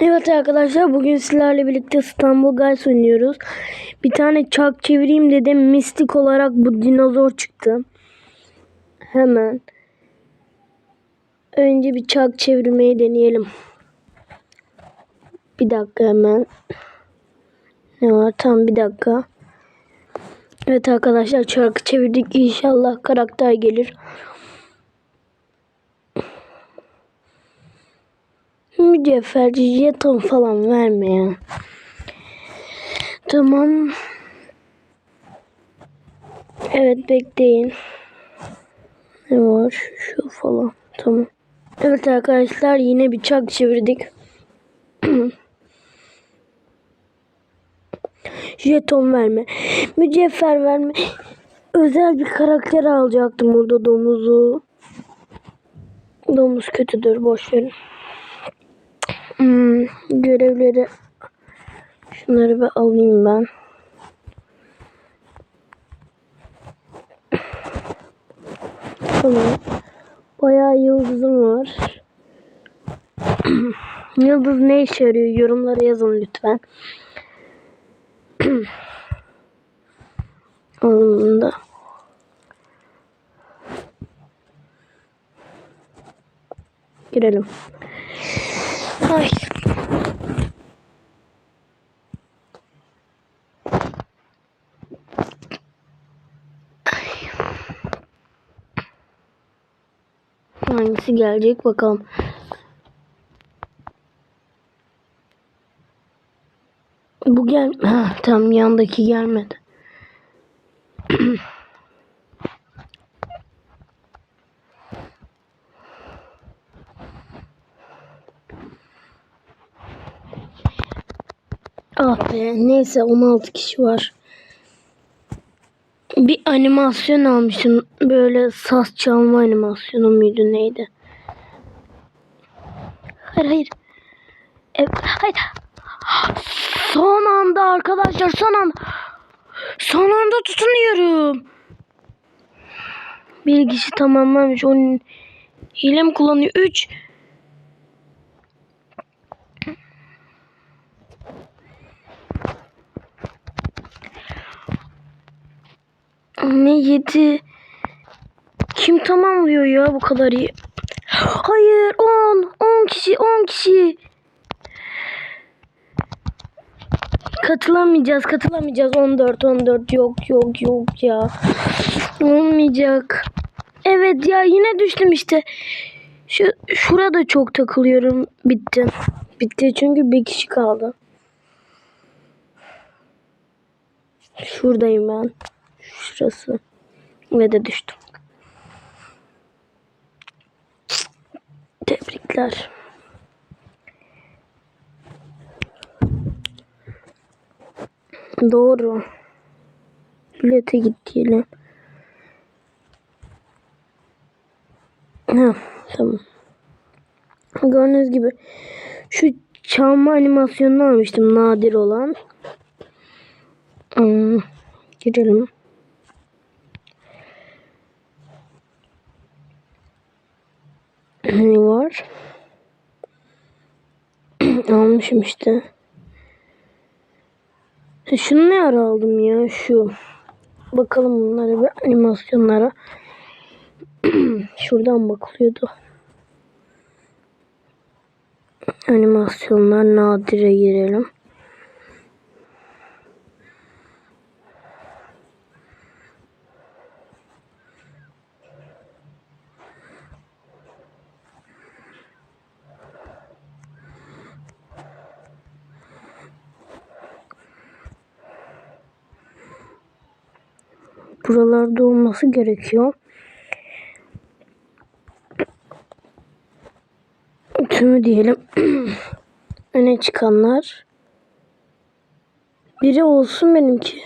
Evet arkadaşlar bugün sizlerle birlikte İstanbul Guys oynuyoruz. Bir tane çark çevireyim dedim. Mistik olarak bu dinozor çıktı. Hemen. Önce bir çark çevirmeyi deneyelim. Bir dakika hemen. Ne var? Tam bir dakika. Evet arkadaşlar çarkı çevirdik. İnşallah karakter gelir. Mücevherci jeton falan verme ya. Tamam. Evet bekleyin. Ne var? Şu falan. Tamam. Evet arkadaşlar yine bir çak çevirdik. Jeton verme. Mücevher verme. Özel bir karakter alacaktım burada domuzu. Domuz kötüdür boş verin. Hmm, görevleri şunları bir alayım ben. Tamam. Bayağı yıldızım var. Yıldız ne işe yarıyor? Yorumlara yazın lütfen. Alalım da. Girelim. Ay. Hangisi gelecek bakalım. Bu gel ha, tam yandaki gelmedi. Ah be neyse 16 kişi var. Bir animasyon almıştım. Böyle saz çalma animasyonu muydu neydi? Hayır hayır. Evet, hayır. Son anda arkadaşlar son anda. Son anda tutunuyorum. Bir kişi tamamlamış. Onun hile kullanıyor? 3 Ne yedi? Kim tamamlıyor ya bu kadar iyi? Hayır 10 10 kişi 10 kişi. Katılamayacağız katılamayacağız 14 14 yok yok yok ya. Olmayacak. Evet ya yine düştüm işte. Şu şurada çok takılıyorum. Bitti. Bitti çünkü bir kişi kaldı. Şuradayım ben. Şurası. Ve de düştüm. Tebrikler. Doğru. Bilete git diyelim. Ha, tamam. Gördüğünüz gibi şu çalma animasyonunu almıştım nadir olan. Hmm, girelim. Ne var? Almışım işte. Ha, Şunu ne ara aldım ya şu. Bakalım bunlara bir animasyonlara. Şuradan bakılıyordu. Animasyonlar nadire girelim. Buralarda olması gerekiyor. Tümü diyelim. Öne çıkanlar. Biri olsun benimki.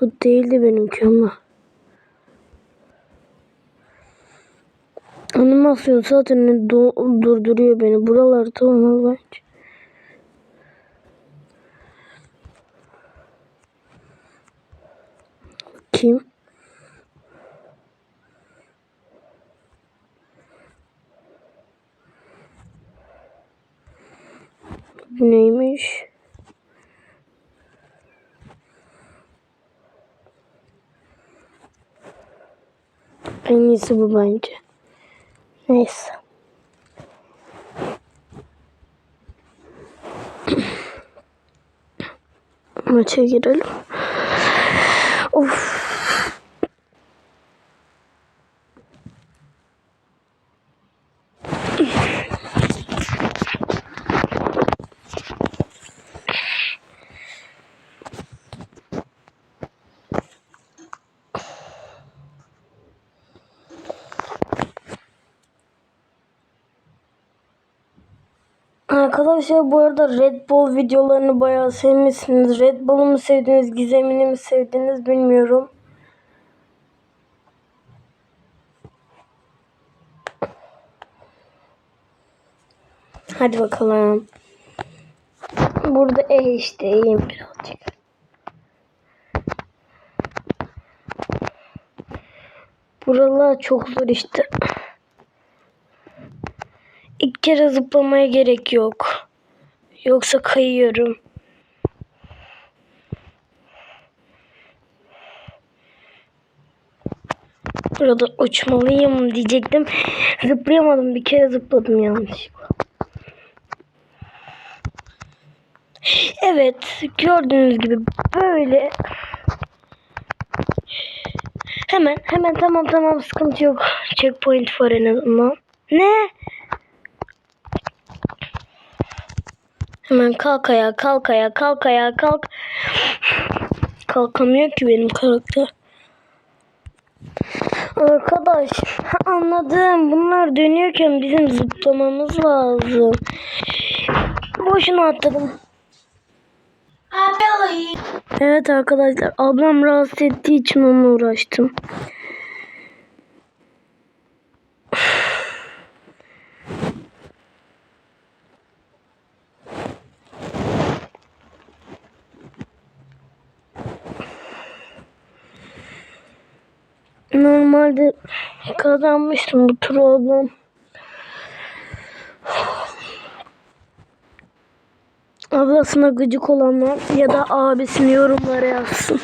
Bu değildi benimki ama. Animasyon zaten durduruyor beni. Buralarda olmaz bence. bakayım. Bu neymiş? En iyisi bu bence. Neyse. Maça girelim. Of. Arkadaşlar bu arada Red Bull videolarını bayağı sevmişsiniz. Red Bull'u mu sevdiniz, Gizemini mi sevdiniz bilmiyorum. Hadi bakalım. Burada e işte iyiyim birazcık. Buralar çok zor işte. Kere zıplamaya gerek yok. Yoksa kayıyorum. Burada uçmalıyım diyecektim. Zıplayamadım. Bir kere zıpladım yanlışlıkla. Evet. Gördüğünüz gibi böyle Hemen hemen tamam tamam sıkıntı yok. Checkpoint var en azından. Ne? Hemen kalk ayağa kalk ayağa kalk ayağa kalk. Kalkamıyor ki benim karakter. Arkadaş anladım. Bunlar dönüyorken bizim zıplamamız lazım. Boşuna atladım. Evet arkadaşlar ablam rahatsız ettiği için onunla uğraştım. Normalde kazanmıştım bu ablam. Ablasına gıcık olanlar ya da abisini yorumlara yazsın.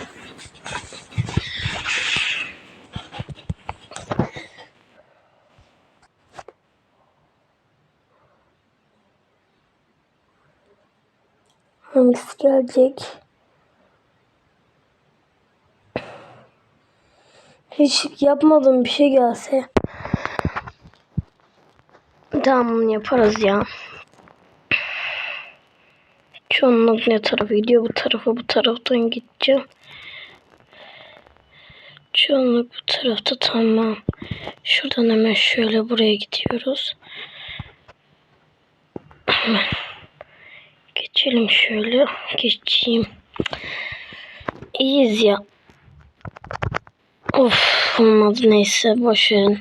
Hangisi gelecek? Hiç yapmadığım bir şey gelse. Tamam yaparız ya. Çoğunluk ne tarafa gidiyor? Bu tarafa bu taraftan gideceğim. Çoğunluk bu tarafta tamam. Şuradan hemen şöyle buraya gidiyoruz. Geçelim şöyle. Geçeyim. İyiyiz ya. Of olmadı neyse boş verin.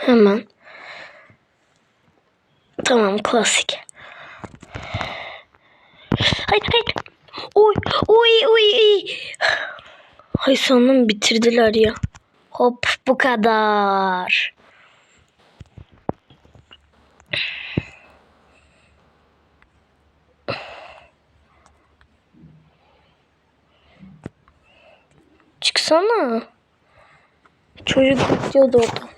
Hemen. Tamam klasik. Hayır hayır. Oy oy oy. Hay sandım bitirdiler ya. Hop bu kadar. Çıksana. Çocuk bekliyordu orada.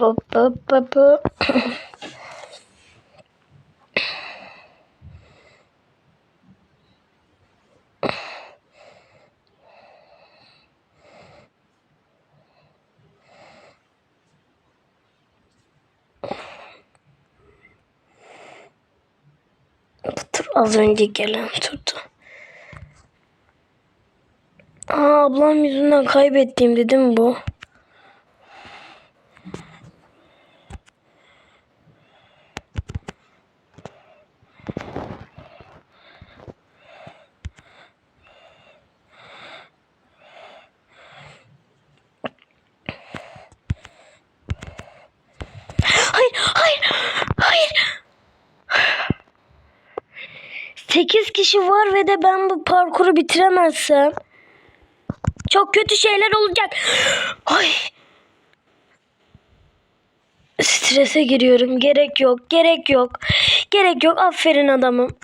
Ba, ba, ba, ba. Az önce gelen turdu. Aa ablam yüzünden kaybettiğim dedim bu. Hayır, hayır, hayır. 8 kişi var ve de ben bu parkuru bitiremezsem çok kötü şeyler olacak. Ay. Strese giriyorum. Gerek yok. Gerek yok. Gerek yok. Aferin adamım.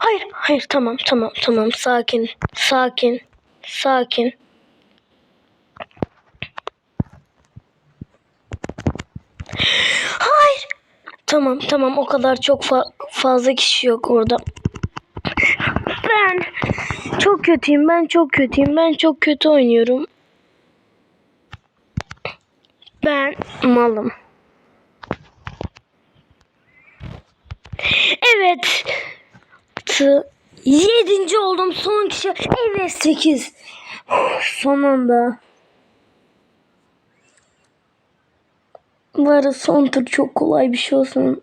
Hayır, hayır. Tamam, tamam, tamam. Sakin. Sakin. Sakin. Hayır. Tamam, tamam. O kadar çok fa- fazla kişi yok orada. Ben çok kötüyüm. Ben çok kötüyüm. Ben çok kötü oynuyorum. Ben malım. Evet. Yedinci oldum son kişi. Evet sekiz. Son anda. Bu arada son tur çok kolay bir şey olsun.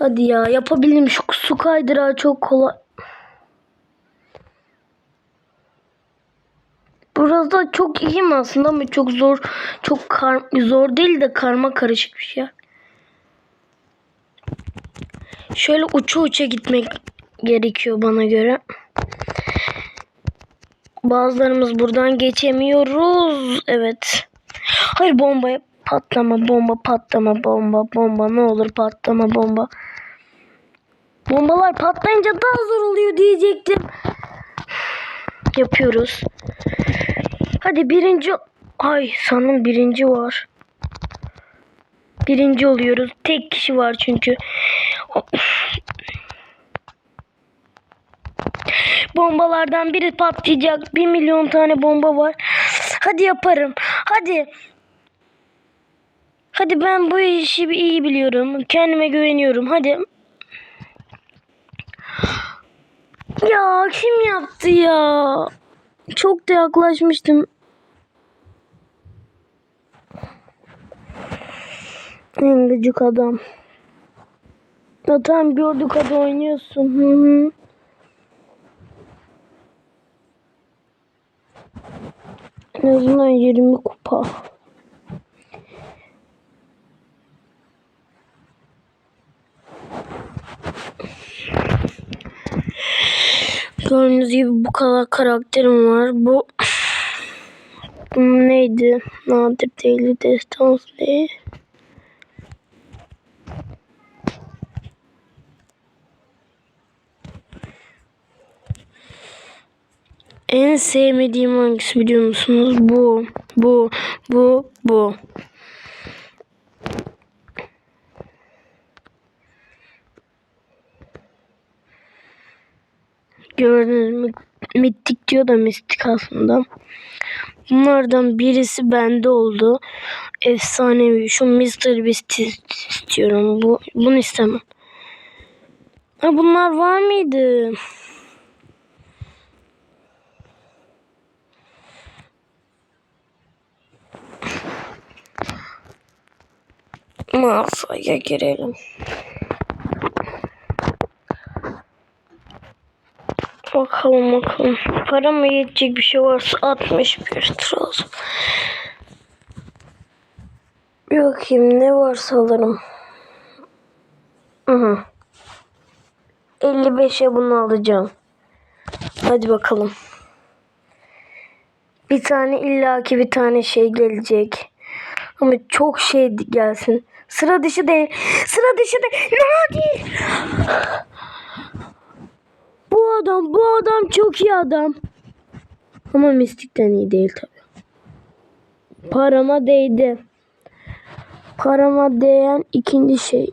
Hadi ya yapabildim şu su kaydırağı çok kolay. Burası da çok iyiyim aslında ama çok zor. Çok kar, zor değil de karma karışık bir şey. Şöyle uça uça gitmek gerekiyor bana göre. Bazılarımız buradan geçemiyoruz. Evet. Hayır bomba patlama bomba patlama bomba bomba ne olur patlama bomba. Bombalar patlayınca daha zor oluyor diyecektim. Yapıyoruz. Hadi birinci. Ay sanırım birinci var. Birinci oluyoruz. Tek kişi var çünkü. Bombalardan biri patlayacak. Bir milyon tane bomba var. Hadi yaparım. Hadi. Hadi ben bu işi iyi biliyorum. Kendime güveniyorum. Hadi. Ya kim yaptı ya? Çok da yaklaşmıştım. En gıcık adam. Ya tamam gördük hadi oynuyorsun. Hı hı. En azından 20 kupa. Gördüğünüz gibi bu kadar karakterim var. Bu neydi? Nadir değil destansı. En sevmediğim hangisi biliyor musunuz? Bu, bu, bu, bu. Gördünüz? Mittik diyor da mistik aslında. Bunlardan birisi bende oldu. Efsanevi. Şu Mr. Beast istiyorum. Bu, bunu istemem. Ha, bunlar var mıydı? Mağazaya girelim. Bakalım bakalım. Parama yetecek bir şey varsa 61 lazım. Bir bakayım ne varsa alırım. Hı hı. 55'e bunu alacağım. Hadi bakalım. Bir tane illaki bir tane şey gelecek. Ama çok şey gelsin. Sıra dışı değil. Sıra dışı değil. Nadir. Bu adam, bu adam çok iyi adam. Ama mistikten iyi değil tabii. Parama değdi. Parama değen ikinci şey.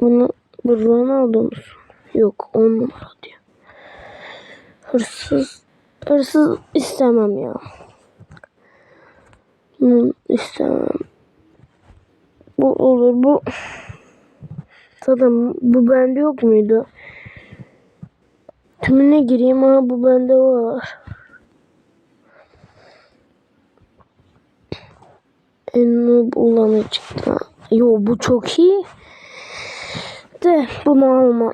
Bunu bu Ronaldo musun? Yok on numara diyor. Hırsız. Hırsız istemem ya. Bunu istemem. Bu olur bu. Zaten bu bende yok muydu? Tümüne gireyim ama bu bende var. En noob olanı çıktı. Yo bu çok iyi. De bunu alma.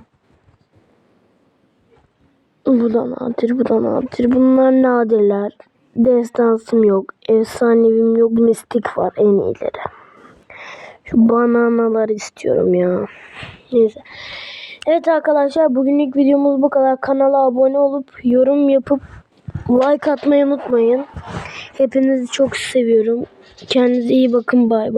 Bu da nadir, bu da nadir. Bunlar nadirler. Destansım yok. Efsanevim yok. Mistik var en iyileri. Şu bananalar istiyorum ya. Neyse. Evet arkadaşlar bugünlük videomuz bu kadar. Kanala abone olup yorum yapıp like atmayı unutmayın. Hepinizi çok seviyorum. Kendinize iyi bakın. Bay bay.